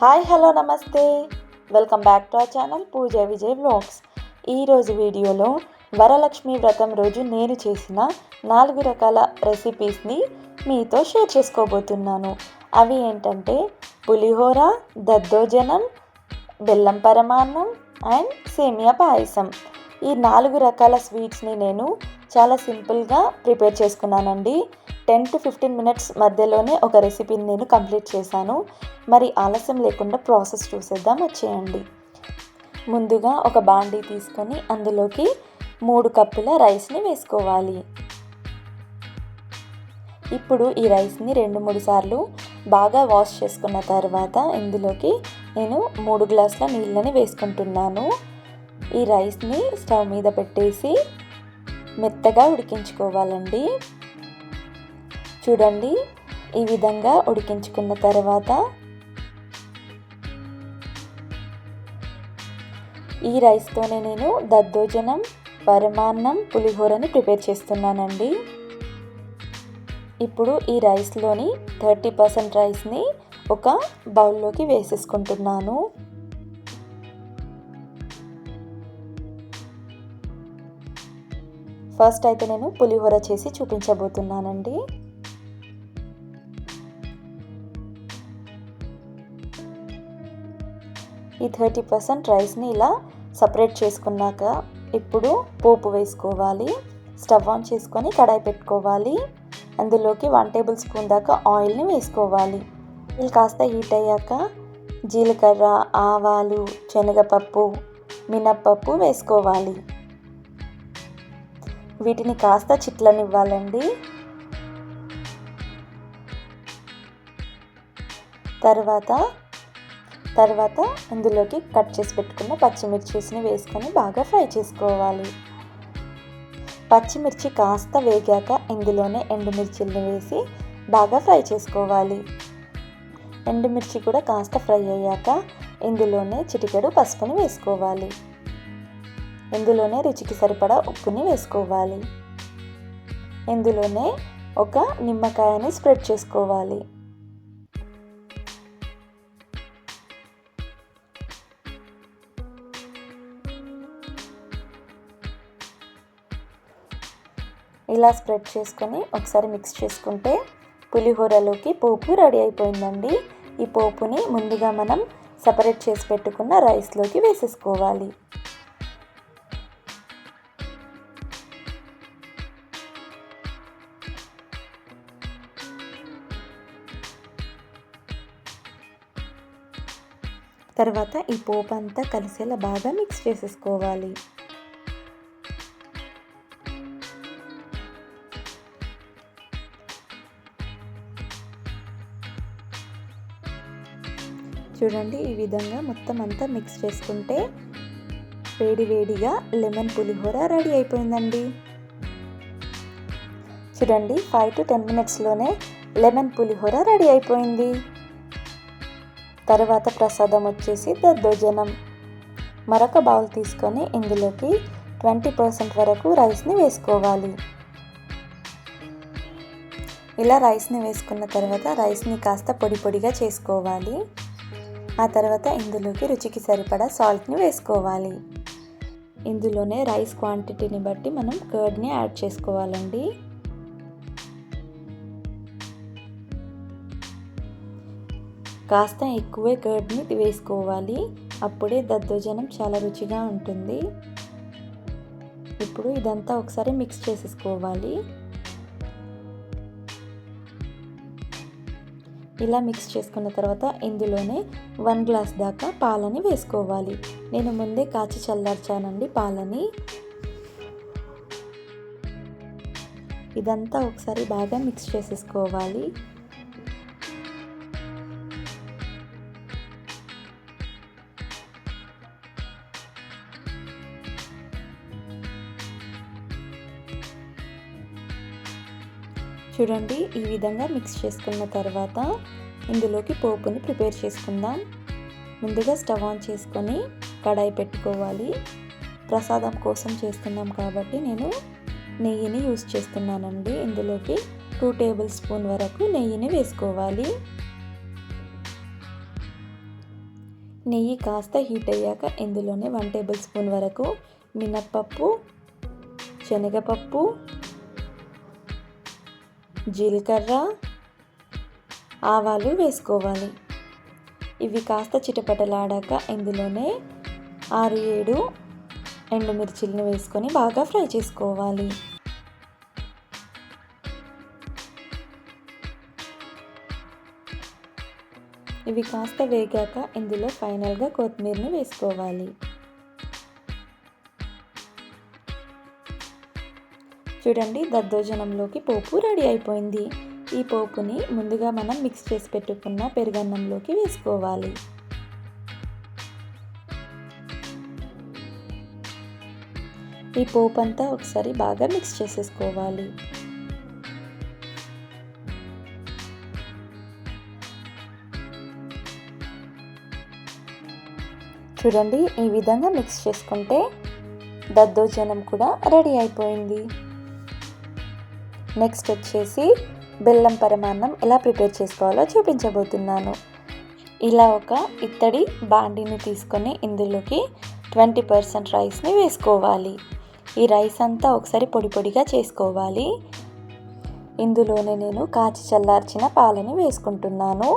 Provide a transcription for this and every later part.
Hi hello నమస్తే. Welcome back to our channel Pooja Vijay vlogs. ఈరోజు వీడియోలో వరలక్ష్మి వ్రతం రోజు నేను చేసిన నాలుగు రకాల రెసిపీస్ని మీతో షేర్ చేసుకోబోతున్నాను. అవి ఏంటంటే పులిహోర దద్దోజనం బెల్లం పరమాన్నం అండ్ సేమియా పాయసం. ఈ నాలుగు రకాల స్వీట్స్ని నేను చాలా సింపుల్గా ప్రిపేర్ చేసుకున్నానండి. టెన్ టు ఫిఫ్టీన్ మినిట్స్ మధ్యలోనే ఒక రెసిపీని నేను కంప్లీట్ చేశాను. మరి ఆలస్యం లేకుండా ప్రాసెస్ చూసేద్దాం వచ్చేయండి ముందుగా ఒక బాండీ తీసుకొని అందులోకి మూడు కప్పుల రైస్ని వేసుకోవాలి. ఇప్పుడు ఈ రైస్ని రెండు మూడు సార్లు బాగా వాష్ చేసుకున్న తర్వాత ఇందులోకి నేను మూడు గ్లాసుల నీళ్ళని వేసుకుంటున్నాను. ఈ రైస్ని స్టవ్ మీద పెట్టేసి మెత్తగా ఉడికించుకోవాలండి. చూడండి. ఈ విధంగా ఉడికించుకున్న తర్వాత ఈ రైస్తోనే నేను దద్దోజనం పరమాన్నం పులిహోరని ప్రిపేర్ చేస్తున్నానండి. ఇప్పుడు ఈ రైస్లోని థర్టీ పర్సెంట్ రైస్ని ఒక బౌల్లోకి వేసేసుకుంటున్నాను. ఫస్ట్ అయితే నేను పులిహోర చేసి చూపించబోతున్నానండి. ఈ థర్టీ పర్సెంట్ రైస్ని ఇలా సపరేట్ చేసుకున్నాక ఇప్పుడు పోపు వేసుకోవాలి స్టవ్ ఆన్ చేసుకొని కడాయి పెట్టుకోవాలి. అందులోకి వన్ టేబుల్ స్పూన్ దాకా ఆయిల్ని వేసుకోవాలి. ఇది కాస్త హీట్ అయ్యాక జీలకర్ర ఆవాలు శనగపప్పు మినప్పప్పు వేసుకోవాలి. వీటిని కాస్త చిట్లనివ్వాలండి. తర్వాత తర్వాత ఇందులోకి కట్ చేసి పెట్టుకున్న పచ్చిమిర్చిని వేసుకొని బాగా ఫ్రై చేసుకోవాలి. పచ్చిమిర్చి కాస్త వేగాక ఇందులోనే ఎండుమిర్చిల్ని వేసి బాగా ఫ్రై చేసుకోవాలి. ఎండుమిర్చి కూడా కాస్త ఫ్రై అయ్యాక ఇందులోనే చిటికెడు పసుపుని వేసుకోవాలి. ఇందులోనే రుచికి సరిపడా ఉప్పుని వేసుకోవాలి. ఇందులోనే ఒక నిమ్మకాయని స్ప్రెడ్ చేసుకోవాలి. ఇలా స్ప్రెడ్ చేసుకొని ఒకసారి మిక్స్ చేసుకుంటే పులిహోరలోకి పోపు రెడీ అయిపోయిందండి. ఈ పోపుని ముందుగా మనం సపరేట్ చేసి పెట్టుకున్న రైస్లోకి వేసేసుకోవాలి. తర్వాత ఈ పోపు అంతా కలిసేలా బాగా మిక్స్ చేసేసుకోవాలి. చూడండి ఈ విధంగా మొత్తం అంతా మిక్స్ చేసుకుంటే వేడి వేడిగా లెమన్ పులిహోర రెడీ అయిపోయిందండి. చూడండి ఫైవ్ టు టెన్ మినిట్స్లోనే లెమన్ పులిహోర రెడీ అయిపోయింది. తర్వాత ప్రసాదం వచ్చేసి దద్దోజనం. మరొక బౌల్ తీసుకొని ఇందులోకి ట్వంటీ పర్సెంట్ వరకు రైస్ని వేసుకోవాలి. ఇలా రైస్ని వేసుకున్న తర్వాత రైస్ని కాస్త పొడి పొడిగా చేసుకోవాలి. ఆ తర్వాత ఇందులోకి రుచికి సరిపడా సాల్ట్ని వేసుకోవాలి. ఇందులోనే రైస్ క్వాంటిటీని బట్టి మనం కర్డ్ని యాడ్ చేసుకోవాలండి. కాస్త ఎక్కువే కర్డ్ని వేసుకోవాలి. అప్పుడే దద్దోజనం చాలా రుచిగా ఉంటుంది. ఇప్పుడు ఇదంతా ఒకసారి మిక్స్ చేసేసుకోవాలి. ఇలా మిక్స్ చేసుకున్న తర్వాత ఇందులోనే వన్ గ్లాస్ దాకా పాలని వేసుకోవాలి. నేను ముందే కాచి చల్లార్చానండి పాలని. ఇదంతా ఒకసారి బాగా మిక్స్ చేసేసుకోవాలి. చూడండి ఈ విధంగా మిక్స్ చేసుకున్న తర్వాత ఇందులోకి పోపుని ప్రిపేర్ చేసుకుందాం. ముందుగా స్టవ్ ఆన్ చేసుకొని కడాయి పెట్టుకోవాలి. ప్రసాదం కోసం చేస్తున్నాం కాబట్టి నేను నెయ్యిని యూస్ చేస్తున్నానండి. ఇందులోకి టూ టేబుల్ స్పూన్ వరకు నెయ్యిని వేసుకోవాలి. నెయ్యి కాస్త హీట్ అయ్యాక ఇందులోనే వన్ టేబుల్ స్పూన్ వరకు మినప్పప్పు శనగపప్పు జీలకర్ర ఆవాలు వేసుకోవాలి. ఇవి కాస్త చిటపటలాడాక ఇందులోనే ఆరు ఏడు ఎండుమిర్చిలను వేసుకొని బాగా ఫ్రై చేసుకోవాలి. ఇవి కాస్త వేగాక ఇందులో ఫైనల్గా కొత్తిమీరని వేసుకోవాలి. చూడండి దద్దోజనంలోకి పోపు రెడీ అయిపోయింది. ఈ పోపుని ముందుగా మనం మిక్స్ చేసి పెట్టుకున్న పెరుగన్నంలోకి వేసుకోవాలి. ఈ పోపు అంతా ఒకసారి బాగా మిక్స్ చేసేసుకోవాలి. చూడండి ఈ విధంగా మిక్స్ చేసుకుంటే దద్దోజనం కూడా రెడీ అయిపోయింది. నెక్స్ట్ వచ్చేసి బెల్లం పరమాన్నం ఎలా ప్రిపేర్ చేసుకోవాలో చూపించబోతున్నాను. ఇలా ఒక ఇత్తడి బాండీని తీసుకొని ఇందులోకి ట్వంటీ పర్సెంట్ రైస్ని వేసుకోవాలి. ఈ రైస్ అంతా ఒకసారి పొడి పొడిగా చేసుకోవాలి. ఇందులోనే నేను కాచి చల్లార్చిన పాలని వేసుకుంటున్నాను.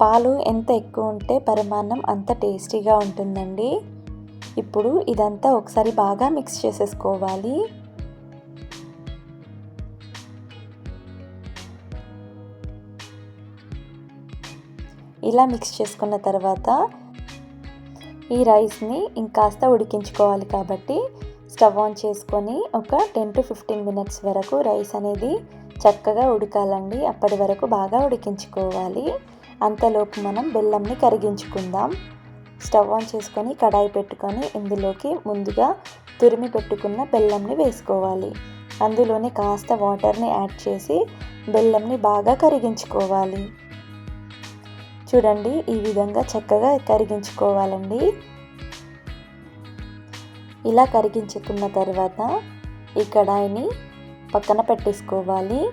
పాలు ఎంత ఎక్కువ ఉంటే పరమాన్నం అంత టేస్టీగా ఉంటుందండి. ఇప్పుడు ఇదంతా ఒకసారి బాగా మిక్స్ చేసేసుకోవాలి. ఇలా మిక్స్ చేసుకున్న తర్వాత ఈ రైస్ని ఇంకాస్త ఉడికించుకోవాలి కాబట్టి స్టవ్ ఆన్ చేసుకొని ఒక టెన్ టు ఫిఫ్టీన్ మినిట్స్ వరకు రైస్ అనేది చక్కగా ఉడకాలండి. అప్పటి వరకు బాగా ఉడికించుకోవాలి. అంతలోపు మనం బెల్లంని కరిగించుకుందాం. స్టవ్ ఆన్ చేసుకొని కడాయి పెట్టుకొని ఇందులోకి ముందుగా తురిమి పెట్టుకున్న బెల్లంని వేసుకోవాలి. అందులోనే కాస్త వాటర్ని యాడ్ చేసి బెల్లంని బాగా కరిగించుకోవాలి. చూడండి ఈ విధంగా చక్కగా కరిగించుకోవాలండి. ఇలా కరిగించుకున్న తర్వాత ఈ కడాయిని పక్కన పెట్టేసుకోవాలి.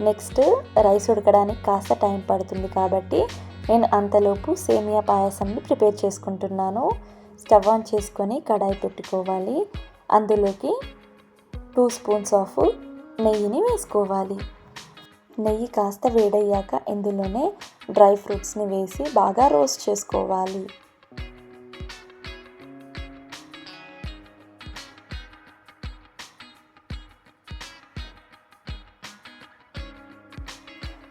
నెక్స్ట్ రైస్ ఉడకడానికి కాస్త టైం పడుతుంది కాబట్టి నేను అంతలోపు సేమియా పాయసంని ప్రిపేర్ చేసుకుంటున్నాను. స్టవ్ ఆన్ చేసుకొని కడాయి పెట్టుకోవాలి. అందులోకి టూ స్పూన్స్ ఆఫ్ నెయ్యిని వేసుకోవాలి. నెయ్యి కాస్త వేడయ్యాక ఇందులోనే డ్రై ఫ్రూట్స్ని వేసి బాగా రోస్ట్ చేసుకోవాలి.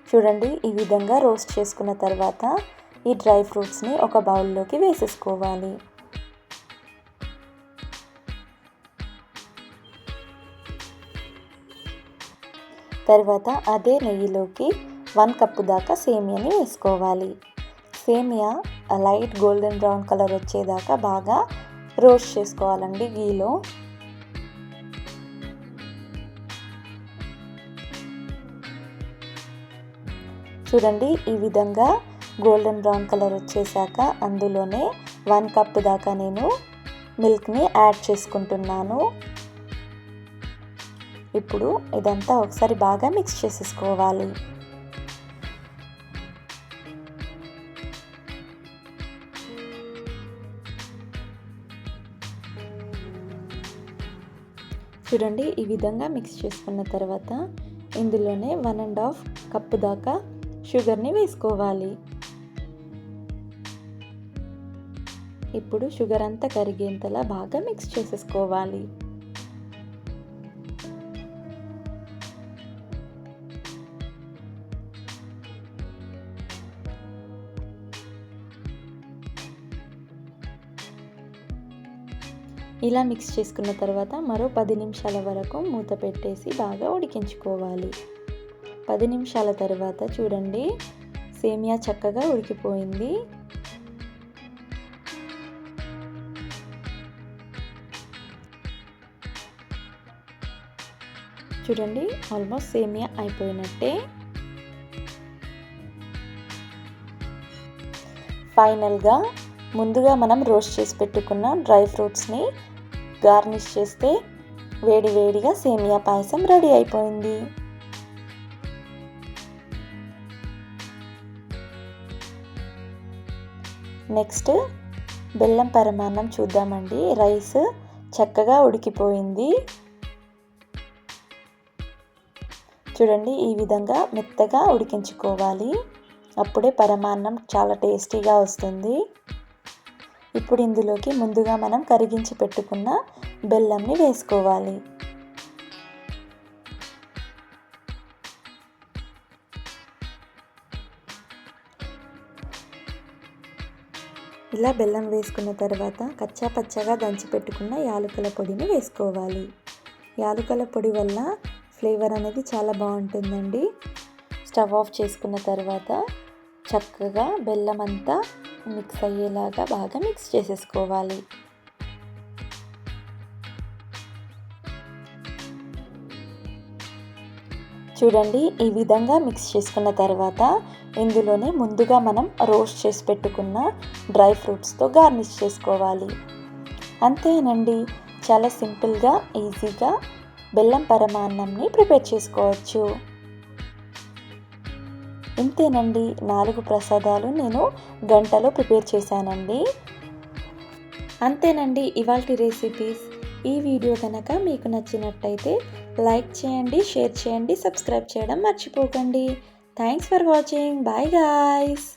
చూడండి ఈ విధంగా రోస్ట్ చేసుకున్న తర్వాత ఈ డ్రై ఫ్రూట్స్ని ఒక బౌల్లోకి వేసేసుకోవాలి. తర్వాత అదే నెయ్యిలోకి వన్ కప్పు దాకా సేమియాని వేసుకోవాలి. సేమియా లైట్ గోల్డెన్ బ్రౌన్ కలర్ వచ్చేదాకా బాగా రోస్ట్ చేసుకోవాలండి గీలో. చూడండి ఈ విధంగా గోల్డెన్ బ్రౌన్ కలర్ వచ్చేసాక అందులోనే వన్ కప్ దాకా నేను మిల్క్ని యాడ్ చేసుకుంటున్నాను. ఇప్పుడు ఇదంతా ఒకసారి బాగా మిక్స్ చేసేసుకోవాలి. చూడండి ఈ విధంగా మిక్స్ చేసుకున్న తర్వాత ఇందులోనే వన్ అండ్ హాఫ్ కప్పు దాకా షుగర్ని వేసుకోవాలి. ఇప్పుడు షుగర్ అంతా కరిగేంతలా బాగా మిక్స్ చేసేసుకోవాలి. ఇలా మిక్స్ చేసుకున్న తర్వాత మరో పది నిమిషాల వరకు మూత పెట్టేసి బాగా ఉడికించుకోవాలి. పది నిమిషాల తర్వాత చూడండి సేమియా చక్కగా ఉడికిపోయింది. చూడండి ఆల్మోస్ట్ సేమియా అయిపోయినట్టే. ఫైనల్గా ముందుగా మనం రోస్ట్ చేసి పెట్టుకున్న డ్రై ఫ్రూట్స్ని గార్నిష్ చేస్తే వేడి వేడిగా సేమియా పాయసం రెడీ అయిపోయింది. నెక్స్ట్ బెల్లం పరమాన్నం చూద్దామండి. రైస్ చక్కగా ఉడికిపోయింది. చూడండి ఈ విధంగా మెత్తగా ఉడికించుకోవాలి. అప్పుడే పరమాన్నం చాలా టేస్టీగా వస్తుంది. ఇప్పుడు ఇందులోకి ముందుగా మనం కరిగించి పెట్టుకున్న బెల్లంని వేసుకోవాలి. ఇలా బెల్లం వేసుకున్న తర్వాత కచ్చా పచ్చగా దంచి పెట్టుకున్న యాలకుల పొడిని వేసుకోవాలి. యాలకుల పొడి వల్ల ఫ్లేవర్ అనేది చాలా బాగుంటుందండి. స్టవ్ ఆఫ్ చేసుకున్న తర్వాత చక్కగా బెల్లం అంతా మిక్స్ అయ్యేలాగా బాగా మిక్స్ చేసేసుకోవాలి. చూడండి ఈ విధంగా మిక్స్ చేసుకున్న తర్వాత ఇందులోనే ముందుగా మనం రోస్ట్ చేసి పెట్టుకున్న డ్రై ఫ్రూట్స్తో గార్నిష్ చేసుకోవాలి. అంతేనండి చాలా సింపుల్గా ఈజీగా బెల్లం పరమాన్నంని ప్రిపేర్ చేసుకోవచ్చు. ఇంతేనండి నాలుగు ప్రసాదాలు నేను గంటలో ప్రిపేర్ చేశానండి. అంతేనండి ఇవాళ రెసిపీస్ ఈ వీడియో కనుక మీకు నచ్చినట్టయితే లైక్ చేయండి షేర్ చేయండి సబ్స్క్రైబ్ చేయడం మర్చిపోకండి. Thanks for watching bye guys